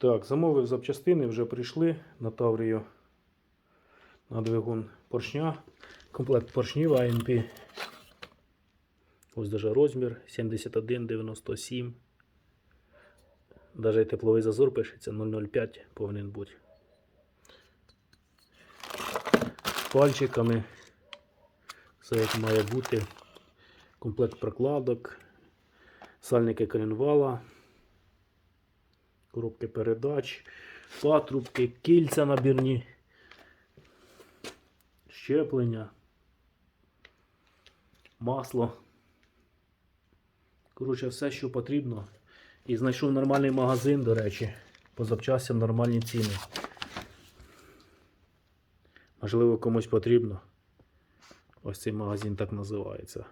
Так, замовив запчастини, вже прийшли на Таврію на двигун поршня. Комплект поршнів АНП. Ось даже розмір 71,97. Даже тепловий зазор пишеться 0,05 повинен бути. Пальчиками. Все як має бути. Комплект прокладок, сальники коленвала, коробки передач, патрубки, кільця набірні, щеплення, масло. Коротше, все, що потрібно. І знайшов нормальний магазин, до речі, по запчастям нормальні ціни. Можливо, комусь потрібно. Ось цей магазин так називається.